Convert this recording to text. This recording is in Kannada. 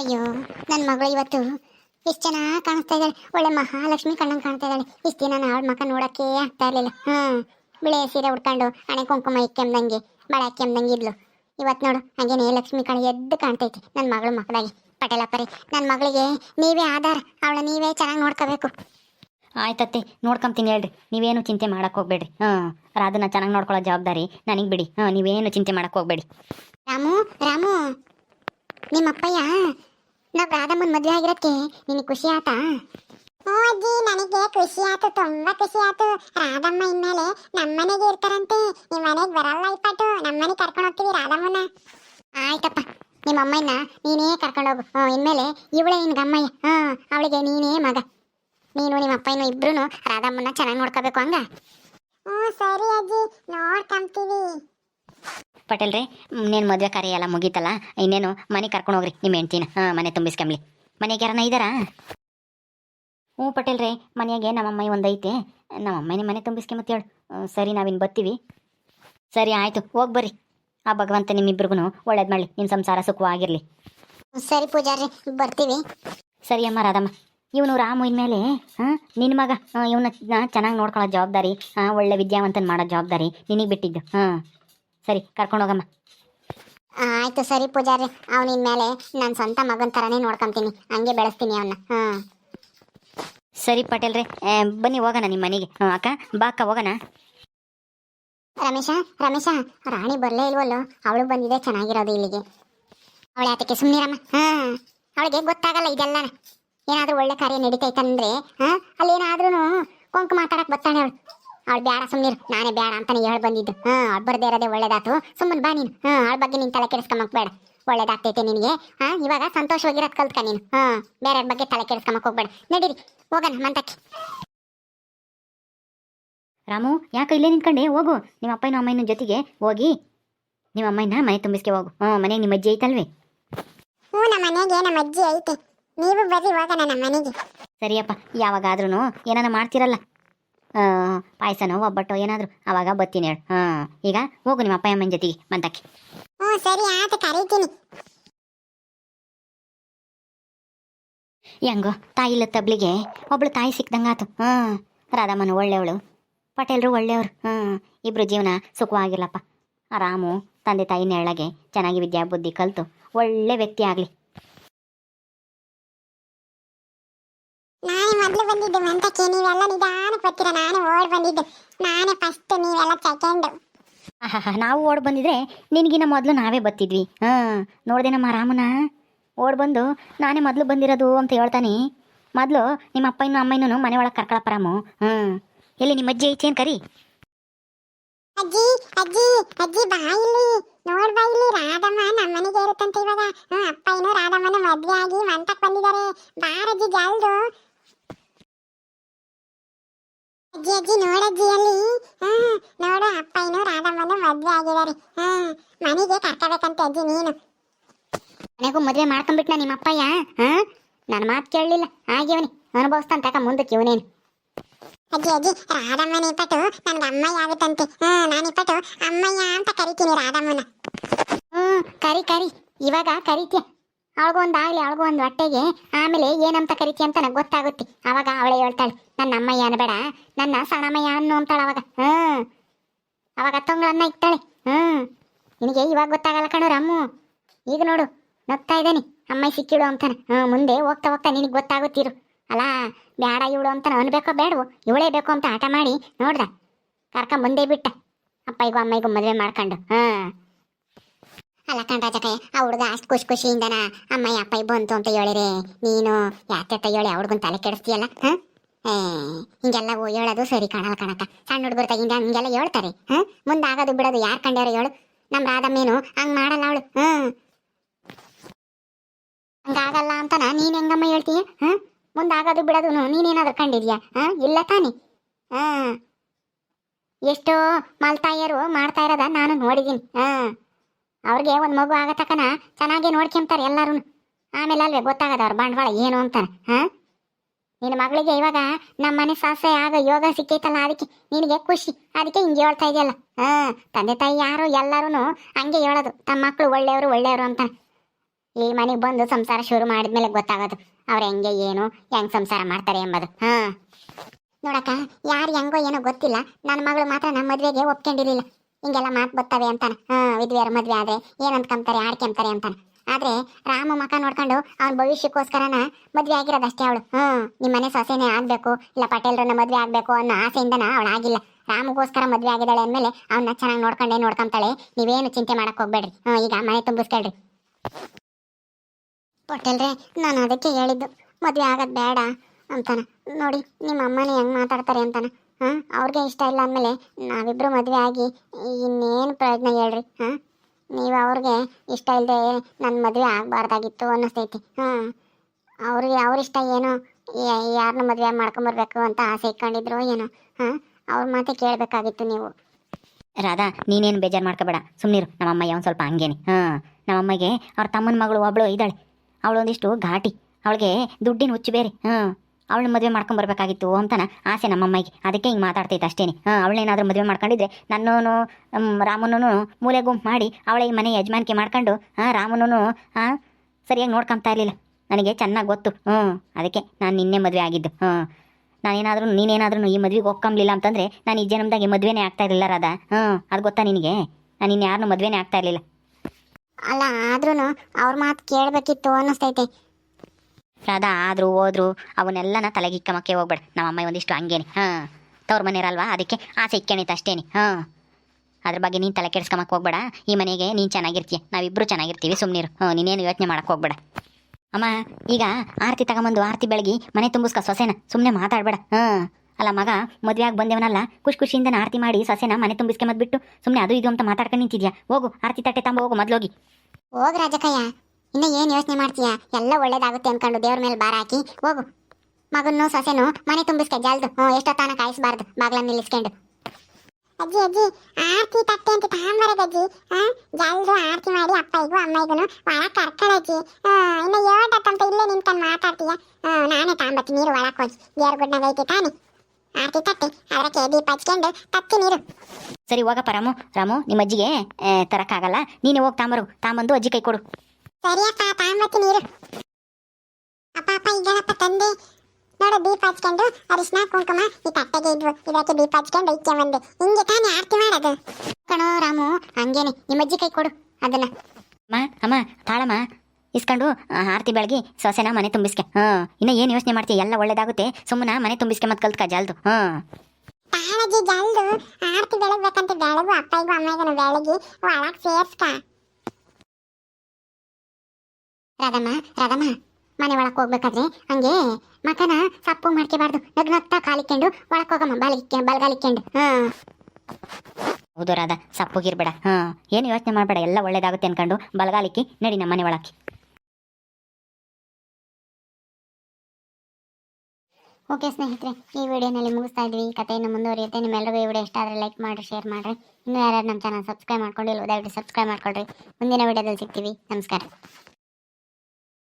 ಅಯ್ಯೋ ನನ್ನ ಮಗಳು ಇವತ್ತು ಎಷ್ಟು ಚೆನ್ನಾಗಿ ಕಾಣಿಸ್ತಾ ಇದ್ದಾಳೆ. ಒಳ್ಳೆ ಮಹಾಲಕ್ಷ್ಮಿ ಕಣ್ಣಂಗೆ ಕಾಣ್ತಾ ಇದ್ದಾಳೆ. ಇಷ್ಟು ದಿನ ಅವಳ ಮಕ್ಕ ನೋಡಕ್ಕೆ ಆಗ್ತಾ ಇರಲಿಲ್ಲ. ಹ್ಞೂ ಬಿಳೆ ಸೀರೆ ಉಟ್ಕೊಂಡು ಹಣೆ ಕುಂಕುಮ ಇಕ್ಕೆಂಬ್ದಂಗೆ ಬಳೆ ಹಾಕ್ಯಂದಂಗೆ ಇದ್ಲು. ಇವತ್ತು ನೋಡು ಹಂಗೇನೆ ಲಕ್ಷ್ಮಿ ಕಣ್ಣು ಎದ್ದು ಕಾಣ್ತೈತಿ ನನ್ನ ಮಗಳು ಮಕ್ಕಳಾಗಿ ಪಟೇಲಪ್ಪರಿ ನನ್ನ ಮಗಳಿಗೆ ನೀವೇ ಆಧಾರ ಅವಳ ನೀವೇ ಚೆನ್ನಾಗಿ ನೋಡ್ಕೋಬೇಕು. ಆಯ್ತತ್ತೆ ನೋಡ್ಕೊಂತೀನಿ ಹೇಳ್ರಿ. ನೀವೇನು ಚಿಂತೆ ಮಾಡಕ್ಕೆ ಹೋಗ್ಬೇಡ್ರಿ. ಹಾಂ ಅದನ್ನ ಚೆನ್ನಾಗಿ ನೋಡ್ಕೊಳ್ಳೋ ಜವಾಬ್ದಾರಿ ನನಗೆ ಬಿಡಿ. ಹಾಂ ನೀವೇನು ಚಿಂತೆ ಮಾಡಕ್ಕೆ ಹೋಗ್ಬೇಡಿ. ರಾಮು ರಾಮು ನಿಮ್ಮಪ್ಪಯ್ಯ ನಾವು ರಾಧಮ್ಮನ ಮದುವೆ ಆಗಿರೋದಕ್ಕೆ ನಿನಗೆ ಖುಷಿ ಆತಾ? ಹ್ಞೂ ಅಜ್ಜಿ ನನಗೆ ಖುಷಿ ಆಯ್ತು ತುಂಬಾ ಖುಷಿ ಆಯ್ತು ರಾಧಮ್ಮ ಇನ್ಮೇಲೆ ನಮ್ಮನೆಗೆ ಇರ್ತಾರಂತೆ. ನಿಮ್ಮ ಮನೆಗೆ ಬರಲ್ಲ ಇಪ್ಪಟ್ಟು ನಮ್ಮನೆಗೆ ಕರ್ಕೊಂಡು ಹೋಗ್ತೀವಿ ರಾಧಮ್ಮನ ಆಯ್ತಪ್ಪ ನಿಮ್ಮ ಅಮ್ಮಯ್ಯನ ನೀನೇ ಕರ್ಕೊಂಡೋಗು ಹ್ಞೂ ಇನ್ಮೇಲೆ ಇವಳೇ ನಿನ್ ಗಮ್ಮಯ್ಯ. ಹಾಂ ಅವಳಿಗೆ ನೀನೇ ಮಗ. ನೀನು ನಿಮ್ಮ ಅಪ್ಪಯ್ಯನು ಇಬ್ರು ರಾಧಮ್ಮನ ಚೆನ್ನಾಗಿ ನೋಡ್ಕೋಬೇಕು ಹಂಗ? ಹ್ಞೂ ಸರಿ ಅಜ್ಜಿ. ನೋಡ್ಕೊಂತೀವಿ. ಪಟೇಲ್ರಿ ನೀನು ಮದುವೆ ಕಾರ್ಯ ಎಲ್ಲ ಮುಗೀತಲ್ಲ ಇನ್ನೇನು ಮನೆ ಕರ್ಕೊಂಡು ಹೋಗ್ರಿ ನಿಮ್ಮ ಹೆಂಡ್ತಿನ. ಹಾಂ ಮನೆ ತುಂಬಿಸ್ಕೊಂಬ್ಲಿ ಮನೆಗೆ ಯಾರನ್ನ ಇದ್ದಾರಾ ಹ್ಞೂ ಪಟೇಲ್ರಿ ಮನೆಯಾಗೆ ನಮ್ಮ ಅಮ್ಮಾಯಿ ಒಂದು ಐತೆ. ನಮ್ಮ ಅಮ್ಮನೇ ಮನೆ ತುಂಬಿಸ್ಕೊಂಬತ್ತೇಳು ಹೇಳು ಸರಿ ನಾವಿನ್ನು ಬರ್ತೀವಿ ಸರಿ ಆಯಿತು ಹೋಗಿ ಬರ್ರಿ. ಆ ಭಗವಂತ ನಿಮ್ಮಿಬ್ರಿಗೂ ಒಳ್ಳೇದು ಮಾಡಲಿ ನಿಮ್ಮ ಸಂಸಾರ ಸುಖವಾಗಿರಲಿ. ಸರಿ ಪೂಜಾರಿ ಬರ್ತೀವಿ. ಸರಿ ಅಮ್ಮ ರಾಧಮ್ಮ. ಇವನು ರಾಮು ಇನ್ಮೇಲೆ ಹಾಂ ನಿನ್ನ ಮಗ ಇವನ ಚೆನ್ನಾಗಿ ನೋಡ್ಕೊಳ್ಳೋ ಜವಾಬ್ದಾರಿ ಹಾಂ ಒಳ್ಳೆ ವಿದ್ಯಾವಂತನ ಮಾಡೋ ಜವಾಬ್ದಾರಿ ನಿನಗೆ ಬಿಟ್ಟಿದ್ದು ಹಾಂ. ಸರಿ ಕರ್ಕೊಂಡು ಹೋಗಮ್ಮ. ಆಯ್ತು ಸರಿ ಪೂಜಾರಿ. ಅವನ ಇನ್ಮೇಲೆ ನನ್ನ ಸ್ವಂತ ಮಗನ ಥರನೇ ನೋಡ್ಕೊಂತೀನಿ. ಹಂಗೆ ಬೆಳೆಸ್ತೀನಿ ಅವನ್ನ ಹಾಂ. ಸರಿ ಪಟೇಲ್ರೆ ರೀ ಬನ್ನಿ ಹೋಗೋಣ ನಿಮ್ಮ ಮನೆಗೆ. ಅಕ್ಕ ಬಾ ಅಕ್ಕ ಹೋಗೋಣ. ರಮೇಶ ರಮೇಶ ರಾಣಿ ಬರಲೇ ಇಲ್ವಲ್ಲೋ? ಅವಳು ಬಂದಿದೆ ಚೆನ್ನಾಗಿರೋದು ಇಲ್ಲಿಗೆ. ಅವಳ ಯಾತಕ್ಕೆ ಸುಮ್ಮನಿರಮ್ಮ ಹಾಂ. ಅವಳಿಗೆ ಗೊತ್ತಾಗಲ್ಲ ಇದೆಲ್ಲ ಏನಾದರೂ ಒಳ್ಳೆ ಕಾರ್ಯ ನಡೀತೈತಂದ್ರೆ ಹಾಂ ಅಲ್ಲೇನಾದ್ರೂ ಕೊಂಕು ಮಾತಾಡಕ್ಕೆ ಬರ್ತಾಳೆ ಅವಳು. ಅವಳು ಬೇಡ ಸುಮ್ಮನಿರು ನಾನೇ ಬೇಡ ಅಂತಾನೆ ಹೇಳಿ ಬಂದಿದ್ದು. ಹಾಂ ಅವಳು ಬರದೇ ಇರೋದೇ ಒಳ್ಳೇದಾತು. ಸುಮ್ಮನೆ ಬಾ ನೀನು. ಹಾಂ ಅವಳ ಬಗ್ಗೆ ನೀನು ತಲೆ ಕೆಡಿಸ್ಕೊಂಬಕ್ ಬೇಡ. ಒಳ್ಳೇದಾಗ್ತೈತೆ ನಿನಗೆ. ಹಾಂ ಇವಾಗ ಸಂತೋಷವಾಗಿರೋದು ಕಲ್ತ್ಕ ನೀನು. ಹಾಂ ಬೇರೆಯವ್ರ ಬಗ್ಗೆ ತಲೆ ಕೆಡಿಸ್ಕೊಂಬಕ್ ಹೋಗ್ಬೇಡ. ನಡೀರಿ ಹೋಗೋಣ ಮಂತಕ್ಕೆ. ರಾಮು ಯಾಕೆ ಇಲ್ಲೇ ನಿಂತ್ಕೊಂಡೆ? ಹೋಗು. ನಿಮ್ಮ ಅಪ್ಪನ ಅಮ್ಮನ ಜೊತೆಗೆ ಹೋಗಿ ನಿಮ್ಮ ಅಮ್ಮನ ಮನೆ ತುಂಬಿಸ್ಕೆ ಹೋಗು. ಹ್ಞೂ ಮನೆಗೆ ನಿಮ್ಮ ಅಜ್ಜಿ ಐತಲ್ವೇ? ಹ್ಞೂ ನಮ್ಮ ಮನೆಗೆ ನಮ್ಮ ಅಜ್ಜಿ ಐತೆ. ನೀವು ಬರ್ರಿ ಹೋಗೋಣ ನಮ್ಮ ಮನೆಗೆ. ಸರಿಯಪ್ಪ ಯಾವಾಗಾದ್ರೂ ಏನಾನ ಮಾಡ್ತಿರಲ್ಲ. ಪಾಯಸನೋ ಒಬ್ಬಟ್ಟು ಏನಾದರೂ. ಅವಾಗ ಬತ್ತೀನಿ ಹೇಳು. ಹಾ ಈಗ ಹೋಗು ನಿಮ್ಮ ಅಪ್ಪ ಅಮ್ಮನ ಜೊತೆಗೆ ಮಂತಕ್ಕೆ ಹ್ಞೂ ಸರಿ ಆತ ಕರೀತೀನಿ. ಹೆಂಗೋ ತಾಯಿ ಇಲ್ಲ ತಬ್ಲಿಗೆ ಒಬ್ಳು ತಾಯಿ ಸಿಕ್ದಂಗಾತು ಹಾಂ ರಾಧಮ್ಮನು ಒಳ್ಳೆಯವಳು. ಪಟೇಲ್ರು ಒಳ್ಳೆಯವರು. ಹಾಂ ಇಬ್ರು ಜೀವನ ಸುಖವಾಗಿಲ್ಲಪ್ಪ ಆರಾಮು ರಾಮು ತಂದೆ ತಾಯಿ ನೆರಳಗೆ ಚೆನ್ನಾಗಿ ವಿದ್ಯಾ ಬುದ್ಧಿ ಕಲಿತು. ಒಳ್ಳೆ ವ್ಯಕ್ತಿ ಆಗಲಿ. ಮಂತಕ್ಕೆ ನೀವೆಲ್ಲ ನಿಧಾನಕ್ಕೆ ಬರ್ತೀರ? ನಾನೇ ಓಡ್ ಬಂದಿದ್ದು. ನಾನೇ ಫಸ್ಟ್ ನೀವೆಲ್ಲ ಸೆಕೆಂಡ್ ನಾವು ಓಡ್ ಬಂದಿದ್ರೆ ನಿನಗಿನ ಮೊದಲು ನಾವೇ ಬತ್ತಿದ್ವಿ ಹಾ ನೋಡಿದೆ ನಮ್ಮ ರಾಮನ? ಓಡ್ ಬಂದು ನಾನೇ ಮೊದಲು ಬಂದಿರೋದು ಅಂತ ಹೇಳ್ತಾನೆ. ಮೊದಲು ನಿಮ್ಮ ಅಪ್ಪನೂ ಅಮ್ಮನೂ ಮನೆ ಒಳಗೆ ಕರ್ಕೊಳಪ್ಪ ರಾಮು. ಹ್ಞೂ ಎಲ್ಲಿ ನಿಮ್ಮ ಅಜ್ಜಿ ಐತಿ ಏನ್ ಕರಿ ಅಜ್ಜಿ ಅಜ್ಜಿ ಅಜ್ಜಿ ಬಾ ಇಲ್ಲಿ. ನೋಡ್ ಬಾ ಇಲ್ಲಿ ರಾಧಮ್ಮ ನಮ್ಮ ಮನೆಗೆ ಇರುತ್ತಂತೆ ಇವಾಗ. ಹ್ಮ್ ಅಪ್ಪ ಏನೋ ರಾಧಮ್ಮನ ಮದ್ವೆ ಆಗಿ ಮಂತಕ್ ಬಂದಿದ್ದಾರೆ. ಬಾರಜ್ಜಿ ಜಲ್ದು. ಅಜ್ಜಿ ಅಜ್ಜಿ ನೋಡಜ್ಜಿ ಅಲ್ಲಿ ಹ್ಮ್ ನೋಡು ಅಪ್ಪ ಏನೋ ರಾಧಮ್ಮನ ಮದ್ವೆ ಆಗಿದ್ದಾರೆ. ಹಾ ಮನೆಗೆ ಕರ್ಕೋಬೇಕಂತೆ ಅಜ್ಜಿ ನೀನು. ಮನೆಗೂ ಮದ್ವೆ ಮಾಡ್ಕೊಂಡ್ಬಿಟ್ನ ನಿಮ್ಮ ಅಪ್ಪಯ್ಯ? ಹಾ? ನನ್ನ ಮಾತು ಕೇಳಲಿಲ್ಲ. ಆಗ್ಯವನಿ ಅನುಭವಿಸ್ತಾನೆ ತಕ ಮುಂದಕ್ಕೆ ಇವನೇನು. ಅಜ್ಜಿ ಅಜ್ಜಿ ರಾಧಮ್ಮನ ಇಪ್ಪಟ್ಟು ನನ್ಗೆ ಅಮ್ಮಯ್ಯ ಆಗುತ್ತಂತೆ. ಹ್ಮ್ ನಾನು ಇಪ್ಪಟ್ಟು ಅಮ್ಮಯ್ಯ ಅಂತ ಕರಿತೀನಿ ರಾಧಮ್ಮನ. ಹ್ಞೂ ಕರಿ ಕರಿ. ಇವಾಗ ಕರಿತೀಯ? ಅವಳಿಗೂ ಒಂದು ಆಗಲಿ ಅವಳಿಗೂ ಒಂದು ಹೊಟ್ಟೆಗೆ. ಆಮೇಲೆ ಏನಂತ ಕರಿತಿ ಅಂತ ನನಗೆ ಗೊತ್ತಾಗುತ್ತೆ. ಅವಾಗ ಅವಳೇ ಹೇಳ್ತಾಳೆ, ನನ್ನ ಅಮ್ಮಯ್ಯ ಅನ್ಬೇಡ ನನ್ನ ಸಣ್ಣಮ್ಮಯ್ಯ ಅನ್ನು ಅಂತಾಳೆ ಅವಾಗ. ಹ್ಞೂ ಅವಾಗ ತೊಂಗಳನ್ನ ಇಕ್ತಾಳೆ ಹ್ಞೂ ನಿನಗೆ ಇವಾಗ ಗೊತ್ತಾಗಲ್ಲ ಕಣೋ ರಮ್ಮು ಈಗ ನೋಡು, ನಗ್ತಾ ಇದ್ದಾನೆ. ಅಮ್ಮಯ್ಯ ಸಿಕ್ಕಿಡು ಅಂತಾನೆ. ಹ್ಞೂ ಮುಂದೆ ಹೋಗ್ತಾ ಹೋಗ್ತಾ ನಿನಗೆ ಗೊತ್ತಾಗುತ್ತೀರು. ಅಲ್ಲ ಬೇಡ ಇವಳು ಅಂತಾನೆ ಅನ್ಬೇಕೋ ಬೇಡವು ಇವಳೇ ಬೇಕು ಅಂತ ಆಟ ಮಾಡಿ ನೋಡ್ದ. ಕರ್ಕೊಂಡ್ ಮುಂದೆ ಬಿಟ್ಟ. ಅಪ್ಪೈಗು ಅಮ್ಮೈಗೂ ಮದುವೆ ಮಾಡ್ಕೊಂಡು. ಹಾಂ ಅಲ್ಲ ಕಣ್ರಾಜಕಯ್ಯ ಆ ಹುಡುಗ ಅಷ್ಟು ಖುಷಿ ಖುಷಿಯಿಂದನ ಅಮ್ಮ ಅಪ್ಪಯ್ಯ ಬಂತು ಅಂತ ಹೇಳಿರೆ. ನೀನು ಯಾಕೆ ಹೇಳಿ ಹುಡುಗನ ತಲೆ ಕೆಡಿಸ್ತೀಯಲ್ಲ, ಹಾಂ? ಏ, ಹಿಂಗೆಲ್ಲ ಹೇಳೋದು ಸರಿ ಕಾಣಲ್ಲ ಕಣಕ್ಕ. ಸಣ್ಣ ಹುಡುಗರು ತಗಿಂದ ಹಿಂಗೆಲ್ಲ ಹೇಳ್ತಾರೆ, ಹಾಂ? ಮುಂದೆ ಬಿಡೋದು ಯಾರು ಕಂಡ್ಯಾರ ಹೇಳು? ನಮ್ಮ ರಾಧಮ್ಮೇನು ಹಂಗೆ ಮಾಡಲ್ಲ ಅವಳು, ಹಾಂ? ಹಂಗಾಗಲ್ಲ ಅಂತನ? ನೀನು ಹೆಂಗಮ್ಮ ಹೇಳ್ತೀಯ ಹಾಂ? ಮುಂದೆ ಆಗೋದು ಬಿಡೋದು ನೀನೇನಾದ್ರೂ ಕಂಡಿದ್ಯಾ, ಹಾಂ? ಇಲ್ಲ ತಾನೇ. ಹಾಂ. ಎಷ್ಟೋ ಮಲ್ತಾಯರು ಮಾಡ್ತಾ ಇರೋದ, ನಾನು ನೋಡಿದ್ದೀನಿ ಹಾಂ? ಅವ್ರಿಗೆ ಒಂದು ಮಗು ಆಗತಕ್ಕನ ಚೆನ್ನಾಗಿ ನೋಡ್ಕೊಂತಾರೆ ಎಲ್ಲರೂ ಆಮೇಲೆ ಅಲ್ವೇ ಗೊತ್ತಾಗದ ಅವ್ರ ಬಂಡವಾಳ ಏನು ಅಂತ, ಹಾ? ನಿನ್ನ ಮಗಳಿಗೆ ಇವಾಗ ನಮ್ಮ ಮನೆ ಸಾಸೆ ಆಗ ಯೋಗ ಸಿಕ್ಕೈತಲ್ಲ ಅದಕ್ಕೆ ನಿನಗೆ ಖುಷಿ, ಅದಕ್ಕೆ ಹಿಂಗೆ ಹೇಳ್ತಾ ಇದೆಯಲ್ಲ. ಹಾ, ತಂದೆ ತಾಯಿ ಯಾರು ಎಲ್ಲರೂ ಹಂಗೆ ಹೇಳೋದು. ತಮ್ಮ ಮಕ್ಕಳು ಒಳ್ಳೆಯವರು ಒಳ್ಳೆಯವರು ಅಂತ. ಈ ಮನೆಗೆ ಬಂದು ಸಂಸಾರ ಶುರು ಮಾಡಿದ್ಮೇಲೆ ಗೊತ್ತಾಗೋದು ಅವ್ರು ಹೆಂಗೆ ಏನು, ಹೆಂಗ್ ಸಂಸಾರ ಮಾಡ್ತಾರೆ ಎಂಬುದು, ಹಾ? ನೋಡಕ್ಕ, ಯಾರು ಹೆಂಗೋ ಏನೋ ಗೊತ್ತಿಲ್ಲ ನನ್ನ ಮಗಳು ಮಾತ್ರ ನಮ್ಮ ಮದುವೆಗೆ ಒಪ್ಕೊಂಡಿರ್ಲಿಲ್ಲ. ಹಿಂಗೆಲ್ಲ ಮಾತು ಬರ್ತವೆ ಅಂತಾನೆ. ಹಾ, ವಿದ್ವೆಯರ ಮದ್ವೆ ಆದ್ರೆ ಏನಂತ್ಕೊಂತಾರೆ ಆಡ್ಕೊಂತಾರೆ ಅಂತಾನೆ. ಆದ್ರೆ ರಾಮ ಮಕ ನೋಡ್ಕೊಂಡು ಅವ್ನ ಭವಿಷ್ಯಕ್ಕೋಸ್ಕರನ ಮದ್ವೆ ಆಗಿರೋದಷ್ಟೇ ಅವಳು. ಹ್ಮ್ ನಿಮ್ಮ ಮನೆ ಸೊಸೆನೇ ಆಗ್ಬೇಕು, ಇಲ್ಲ ಪಟೇಲ್ರನ್ನ ಮದ್ವೆ ಆಗ್ಬೇಕು ಅನ್ನೋ ಆಸೆಯಿಂದನ ಅವಳು ಆಗಿಲ್ಲ. ರಾಮಗೋಸ್ಕರ ಮದ್ವೆ ಆಗಿದ್ದಾಳೆ ಅಂದ್ಮೇಲೆ ಅವನ್ನ ಚೆನ್ನಾಗಿ ನೋಡ್ಕೊಂಡೇ ನೋಡ್ಕೊಂತಾಳೆ. ನೀವೇನು ಚಿಂತೆ ಮಾಡಕ್ ಹೋಗ್ಬೇಡ್ರಿ. ಹ್ಮ್ ಈಗ ಮನೆ ತುಂಬಿಸ್ಕೊಳ್ರಿ. ಪಟೇಲ್ರೆ, ನಾನು ಅದಕ್ಕೆ ಹೇಳಿದ್ದು ಮದ್ವೆ ಆಗೋದು ಬೇಡ. ಅಂತಾನೆ. ನೋಡಿ, ನಿಮ್ಮ ಅಮ್ಮನೇ ಹೆಂಗ್ ಮಾತಾಡ್ತಾರೆ ಅಂತಾನೆ. ಹಾಂ, ಅವ್ರಿಗೆ ಇಷ್ಟ ಇಲ್ಲ ಅಂದಮೇಲೆ ನಾವಿಬ್ಬರು ಮದುವೆ ಆಗಿ ಇನ್ನೇನು ಪ್ರಯೋಜನ ಹೇಳ್ರಿ, ಹಾಂ? ನೀವು ಅವ್ರಿಗೆ ಇಷ್ಟ ಇಲ್ಲದೆ ನನ್ನ ಮದುವೆ ಆಗಬಾರ್ದಾಗಿತ್ತು ಅನ್ನಿಸ್ತೈತಿ, ಹಾಂ? ಅವ್ರಿಗೆ ಅವ್ರಿಷ್ಟ ಏನೋ ಯಾರನ್ನ ಮದುವೆ ಮಾಡ್ಕೊಂಬರ್ಬೇಕು ಅಂತ ಆಸೆ ಇಟ್ಕೊಂಡಿದ್ರು ಏನೋ, ಹಾಂ? ಅವ್ರ ಮಾತೆ ಕೇಳಬೇಕಾಗಿತ್ತು ನೀವು. ರಾಧಾ, ನೀನೇನು ಬೇಜಾರು ಮಾಡ್ಕೋಬೇಡ. ಸುಮ್ಮನಿರು ನಮ್ಮಮ್ಮ ಒಂದು ಸ್ವಲ್ಪ ಹಂಗೇನೆ, ಹಾಂ? ನಮ್ಮಮ್ಮಗೆ ಅವ್ರ ತಮ್ಮನ ಮಗಳು ಒಬ್ಳು ಇದ್ದಾಳೆ. ಅವಳೊಂದಿಷ್ಟು ಘಾಟಿ, ಅವಳಿಗೆ ದುಡ್ಡಿನ ಹುಚ್ಚು ಬೇರೆ, ಹಾಂ? ಅವಳನ್ನ ಮದುವೆ ಮಾಡ್ಕೊಂಬರ್ಬೇಕಾಗಿತ್ತು ಅಂತಾನ ಆಸೆ ನಮ್ಮಮ್ಮಗೆ ಅದಕ್ಕೆ ಹಿಂಗೆ ಮಾತಾಡ್ತೈತೆ ಅಷ್ಟೇನೆ. ಹಾಂ, ಅವಳೇನಾದ್ರೂ ಮದುವೆ ಮಾಡ್ಕೊಂಡಿದ್ರೆ ನನ್ನೂ ರಾಮನೂ ಮೂಲೆ ಗುಂಪು ಮಾಡಿ ಅವಳ ಈ ಮನೆ ಯಜಮಾನಿಕೆ ಮಾಡ್ಕೊಂಡು, ಹಾಂ ರಾಮನೂ ಹಾಂ, ಸರಿಯಾಗಿ ನೋಡ್ಕೊಂತಾ ಇರಲಿಲ್ಲ. ನನಗೆ ಚೆನ್ನಾಗಿ ಗೊತ್ತು. ಹ್ಞೂ ಅದಕ್ಕೆ ನಾನು ನಿನ್ನೆ ಮದುವೆ ಆಗಿದ್ದು. ಹ್ಞೂ ನಾನೇನಾದ್ರೂ, ನೀನೇನಾದ್ರೂ ಈ ಮದುವೆಗೆ ಒಪ್ಕೊಂಬ್ಲಿಲ್ಲ ಅಂತಂದ್ರೆ ನಾನು ಈ ಜನ್ಮದಾಗೆ ಮದುವೆನೇ ಆಗ್ತಾ ಇರಲಿಲ್ಲ ರಾಧಾ. ಹ್ಞೂ ಅದು ಗೊತ್ತಾ ನಿನಗೆ? ನಾನು ಇನ್ನು ಯಾರನ್ನೂ ಮದುವೆನೇ ಆಗ್ತಾ ಇರಲಿಲ್ಲ. ಅಲ್ಲ ಆದ್ರೂ ಅವ್ರ ಮಾತು ಕೇಳಬೇಕಿತ್ತು ಅನ್ನಿಸ್ತೈತೆ. ರಾಧಾ, ಆದ್ರು, ಹೋದ್ರು ಅವನ್ನೆಲ್ಲ ನಾ ತಲೆಗಿಕ್ಕಮಕ್ಕೆ ಹೋಗ್ಬೇಡ. ನಮ್ಮಮ್ಮ ಒಂದಿಷ್ಟು ಹಂಗೇನೆ. ಹಾ, ತವ್ರ ಮನೆಯರಲ್ವಾ? ಅದಕ್ಕೆ ಆಸೆ ಇಕ್ಕಣಿತ್ತು ಅಷ್ಟೇನೆ. ಹಾ. ಅದ್ರ ಬಗ್ಗೆ ನೀನು ತಲೆ ಕೆಡ್ಸ್ಕೊಂಬಕ್ಕೆ ಹೋಗ್ಬೇಡ. ಈ ಮನೆಗೆ ನೀನು ಚೆನ್ನಾಗಿರ್ತೀಯ. ನಾವಿಬ್ಬರು ಚೆನ್ನಾಗಿರ್ತೀವಿ ಸುಮ್ಮನಿರು ಹ್ಞೂ ನೀನೇನು ಯೋಚನೆ ಮಾಡಕ್ಕೆ ಹೋಗ್ಬೇಡ. ಅಮ್ಮ, ಈಗ ಆರತಿ ತಗೊಂಬಂದು ಆರತಿ ಬೆಳಗಿ ಮನೆ ತುಂಬಿಸ್ಕ ಸೊಸೆನ. ಸುಮ್ಮನೆ ಮಾತಾಡಬೇಡ. ಹಾಂ. ಅಲ್ಲ, ಮಗ, ಮದುವೆ ಆಗಿ ಬಂದೇವನಲ್ಲ ಖುಷಿ ಖುಷಿಯಿಂದ ಆರತಿ ಮಾಡಿ ಸೊಸೆನ ಮನೆ ತುಂಬಿಸ್ಕೊಂಬದ್ಬಿಟ್ಟು ಸುಮ್ಮನೆ ಅದು ಇದು ಅಂತ ಮಾತಾಡ್ಕೊಂಡು ನಿಂತಿದ್ಯಾ? ಹೋಗು, ಆರತಿ ತಟ್ಟೆ ತಂಬ ಹೋಗು, ಮೊದ್ಲೋಗಿ. ಹೋಗ್ ರಾಜಕಯ್ಯ. ಇನ್ನ ಏನು ಯೋಚನೆ ಮಾಡ್ತೀಯಾ? ಎಲ್ಲ ಒಳ್ಳೇದಾಗುತ್ತೆ ಅನ್ಕೊಂಡು ದೇವ್ರ ಮೇಲೆ ಬಾರ ಹಾಕಿ. ಹೋಗು. ಮಗನ್ನು ಸೊಸೆನು ಮನೆ ತುಂಬಿಸ್ಕೆ ಜಲ್ದು. ಹ್ಞೂ ತಾನ ಕಾಯಿಸ್ಬಾರ್ದು. ಬಾಗ್ಲ ನಿಲ್ಲಿಸ್ಕೊಂಡು. ಅಜ್ಜಿ ಅಜ್ಜಿ ಆರ್ತಿ ತಟ್ಟೆ ಅಂತ ತಗೊಂಬರೋದು ಅಜ್ಜಿ. ಹಾ ಜಲ್ದು ಆರ್ತಿ ಮಾಡಿ ಅಪ್ಪಯ್ಯಗೂ ಅಮ್ಮಯ್ಯಗೂ ಒಳ ಕರ್ಕೊಳ್ಳಜ್ಜಿ ಅಜ್ಜಿ. ಇನ್ನು ಏಟತ್ತಂತ ಇಲ್ಲೇ ನಿಂತ್ಕೊಂಡು ಮಾತಾಡ್ತೀಯ? ಹ್ಞೂ ನಾನೇ ತಾಂಬತ್ತಿ ನೀರು ಒಳಕ್ಕೆ ಹೋಗಿ. ದೇವ್ರ ಗುಡ್ನಾಗ ಐತಿ ತಾನೆ. ಆರ್ತಿ ತಟ್ಟೆ ಅದಕ್ಕೆ ದೀಪ ಹಚ್ಕೊಂಡು ತತ್ತಿ ನೀರು. ಸರಿ ಹೋಗಪ್ಪ ರಾಮು. ರಾಮು ನಿಮ್ಮ ಅಜ್ಜಿಗೆ ತರಕ್ಕಾಗಲ್ಲ. ನೀನೇ ಹೋಗಿ ತಾಂಬರು. ತಾಂಬಂದು ಅಜ್ಜಿ ಕೈ ಕೊಡು. ಸರಿಯಪ್ಪ ತಾಂಬತ್ತಿ ನೀರು ಅಪ್ಪ ಅಪ್ಪ ಈಗೇನಪ್ಪ ತಂದೆ. ನೋಡು ದೀಪ ಹಚ್ಕೊಂಡು ಅರಿಶಿನ ಕುಂಕುಮ ಈ ತಟ್ಟೆಗೆ ಇದ್ವು. ಇದಕ್ಕೆ ದೀಪ ಹಚ್ಕೊಂಡು ಇಕ್ಕೆ ಬಂದೆ. ಹಿಂಗೆ ತಾನೇ ಆರ್ತಿ ಮಾಡೋದು. ಕಣೋ ರಾಮು ಹಂಗೇನೆ. ನಿಮ್ಮ ಅಜ್ಜಿ ಕೈ ಕೊಡು ಅದನ್ನ. ಅಮ್ಮ ಅಮ್ಮ ತಾಳಮ್ಮ ಇಸ್ಕೊಂಡು ಆರತಿ ಬೆಳಗಿ ಸೊಸೆನ ಮನೆ ತುಂಬಿಸ್ಕೆ. ಹಾ ಇನ್ನ ಏನು ಯೋಚನೆ ಮಾಡ್ತೀಯ ಎಲ್ಲ ಒಳ್ಳೇದಾಗುತ್ತೆ. ಸುಮ್ಮನ ಮನೆ ತುಂಬಿಸ್ಕೆ ಮತ್ತೆ ಕಲ್ತ್ಕ ಜಲ್ದು. ಹಾ. ಜಲ್ದು. ಆರ್ತಿ ಬೆಳಗ್ಬೇಕಂತ ಬೆಳಗು ಅಪ್ಪಯ್ಯಗೂ ಅಮ್ಮಯ್ಯಗೂ ಬೆಳಗಿ ಒಳಗ್ ಸೇರ್ಸ್ಕ. ರಾಧಮ್ಮ ರಾಧಮ್ಮ. ಮನೆ ಒಳಕ್ ಹೋಗ್ಬೇಕಾದ್ರೆ ಹಂಗೆ ಮಕನ ಸಪ್ಪು ಮಾಡ್ಕೋಬಾರ್ದು. ನಗ್ನಗ್ತಾ ಕಾಲಿಕ್ಕೊಂಡು ಒಳಕ್ಕೆ ಹೋಗಮ್ಮ ಬಲಗಿಕ್ಕೆ ಬಲಗಾಲಿಕ್ಕೊಂಡು ಹಾ. ಹೌದು ರಾಧ ಸಪ್ಪುಗಿರ್ಬೇಡ. ಹಾಂ ಏನು ಯೋಚನೆ ಮಾಡಬೇಡ ಎಲ್ಲ ಒಳ್ಳೇದಾಗುತ್ತೆ ಅನ್ಕೊಂಡು ಬಲಗಾಲಿಕ್ಕಿ ನಡಿ ನಮ್ಮ ಮನೆ ಒಳಕ್ಕೆ. ಓಕೆ ಸ್ನೇಹಿತರೆ ಈ ವಿಡಿಯೋನಲ್ಲಿ ಮುಗಿಸ್ತಾ ಇದ್ವಿ. ಈ ಕಥೆಯನ್ನು ಮುಂದುವರಿಯುತ್ತೆ. ನಿಮ್ಮೆಲ್ಲರಿಗೂ ಈ ವಿಡಿಯೋ ಇಷ್ಟ ಆದರೆ ಲೈಕ್ ಮಾಡಿರಿ ಶೇರ್ ಮಾಡಿರಿ. ಇನ್ನೂ ಯಾರ್ಯಾರು ನಮ್ಮ ಚಾನಲ್ ಸಬ್ಸ್ಕ್ರೈಬ್ ಮಾಡ್ಕೊಂಡಿಲ್ಲ ದಯವಿಟ್ಟು ಸಬ್ಸ್ಕ್ರೈಬ್ ಮಾಡ್ಕೊಳ್ರಿ. ಮುಂದಿನ ವಿಡಿಯೋದಲ್ಲಿ ಸಿಗ್ತೀವಿ. ನಮಸ್ಕಾರ.